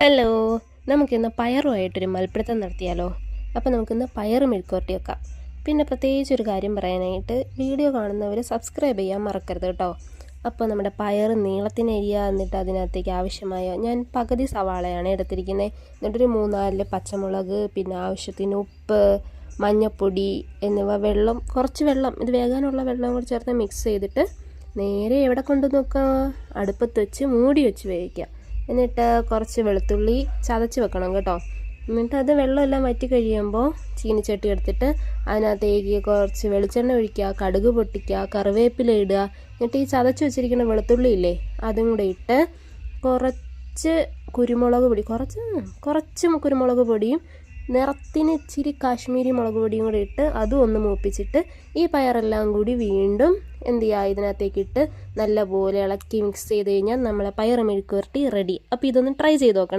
Hello നമുക്കിന്ന് പയറുമായിട്ടൊരു മൽപ്പിടുത്തം നടത്തിയാലോ? അപ്പോൾ നമുക്കിന്ന് പയർ മെഴുക്കുവരട്ടി വെക്കാം. പിന്നെ പ്രത്യേകിച്ച് ഒരു കാര്യം പറയാനായിട്ട് വീഡിയോ കാണുന്നവർ സബ്സ്ക്രൈബ് ചെയ്യാൻ മറക്കരുത് കേട്ടോ. അപ്പോൾ നമ്മുടെ പയർ നീളത്തിന് എരിയ എന്നിട്ട് അതിനകത്തേക്ക് ആവശ്യമായ ഞാൻ പകുതി സവാളയാണ് എടുത്തിരിക്കുന്നത് എന്നിട്ടൊരു മൂന്നാൽ പച്ചമുളക് പിന്നെ ആവശ്യത്തിന് ഉപ്പ് മഞ്ഞപ്പൊടി എന്നിവ വെള്ളം കുറച്ച് വെള്ളം ഇത് വേകാനുള്ള വെള്ളം കൂടി ചേർത്ത് മിക്സ് ചെയ്തിട്ട് നേരെ എവിടെ കൊണ്ടു നോക്കാം അടുപ്പത്ത് വെച്ച് മൂടി വെച്ച് വേവിക്കുക എന്നിട്ട് കുറച്ച് വെളുത്തുള്ളി ചതച്ച് വെക്കണം കേട്ടോ. എന്നിട്ട് അത് വെള്ളമെല്ലാം വറ്റി കഴിയുമ്പോൾ ചീനിച്ചട്ടി എടുത്തിട്ട് അതിനകത്തേക്ക് കുറച്ച് വെളിച്ചെണ്ണ ഒഴിക്കുക കടുക് പൊട്ടിക്കുക കറിവേപ്പില ഇടുക. എന്നിട്ട് ഈ ചതച്ച് വെച്ചിരിക്കുന്ന വെളുത്തുള്ളി ഇല്ലേ അതും കൂടെ ഇട്ട് കുറച്ച് കുരുമുളക് പൊടി കുറച്ച് കുറച്ച് കുരുമുളക് പൊടിയും നിറത്തിന് ഇച്ചിരി കാശ്മീരി മുളക് പൊടിയും കൂടി ഇട്ട് അതും ഒന്ന് മൂപ്പിച്ചിട്ട് ഈ പയറെല്ലാം കൂടി വീണ്ടും എന്ത് ചെയ്യുക ഇതിനകത്തേക്ക് ഇട്ട് നല്ലപോലെ ഇളക്കി മിക്സ് ചെയ്ത് കഴിഞ്ഞാൽ നമ്മളെ പയർ മെഴുക്ക് വരട്ടി റെഡി അപ്പോൾ ഇതൊന്ന് ട്രൈ ചെയ്ത് നോക്കണം.